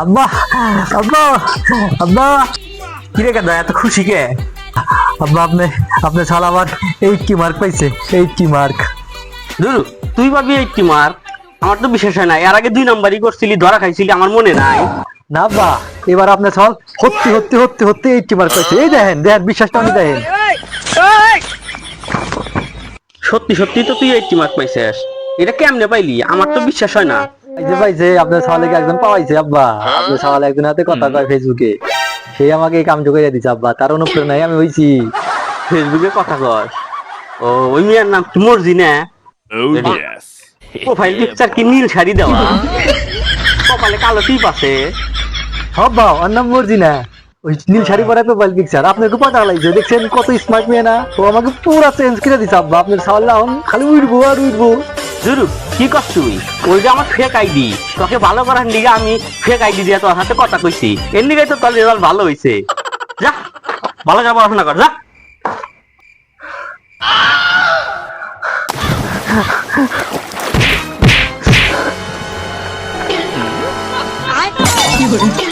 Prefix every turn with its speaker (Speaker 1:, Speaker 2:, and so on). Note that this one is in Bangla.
Speaker 1: আব্বা আব্বা আব্বা। কিরে কেদা এত খুশি কে? আব্বা আপনি আপনি এইটটি মার্ক পাইছে এইটটি মার্ক
Speaker 2: ধরু তুই ভাবি এইটি মার আমার তো বিশেষ হয় না এর আগে দুই নাম্বারই করছিলি ধরা খাইছিলি আমার মনে নাই।
Speaker 1: না আব্বা এবার আপনি ছল হত্যি হত্যি হত্যি হত্যি এইটটি মার্ক পাইছে। এই দেখেন দেখেন বিশ্বাসটা আমি দেখেন।
Speaker 2: সত্যি সত্যি তো তুই এইটি মার্ক পাইছিস। এটা কেমনে পাইলি? আমার তো বিশ্বাস হয় না।
Speaker 1: যে পাইছে আপনার একজন পাওয়াইছে আব্বা। আপনার একজন হাতে কথা কয় ফেসবুকে। সেই আমাকে এই করে দিছে আব্বা। তার অনুপ্রেরণায় আমি হইছি।
Speaker 2: ফেসবুকে কথা কর ও ওই মেয়ের নাম কি মর্জি না?
Speaker 3: Oh.
Speaker 2: প্রোফাইল পিকচার কি নীল শাড়ি দেওয়া? কপালে কালো টিপ আছে।
Speaker 1: আব্বা ওর নাম মর্জি না। ওই নীল শাড়ি পরে মোবাইল পিকচার আপনার একটু পাতা লাগছে দেখছেন কত স্মার্ট মেয়ে না? ও আমাকে পুরা চেঞ্জ করে দিছে আব্বা। আপনার সওয়াল খালি উঠবো আর উঠবো
Speaker 2: জরুর কি কর তুই? ওইটা আমার ফেক আইডি তোকে ভালো করার লিগে আমি ফেক আইডি দিয়ে তোর হাতে কথা কইছি। এর লিগে তো তোর রেজাল্ট ভালো হইছে। যা, ভালো করে পড়াশোনা কর, যা।
Speaker 4: I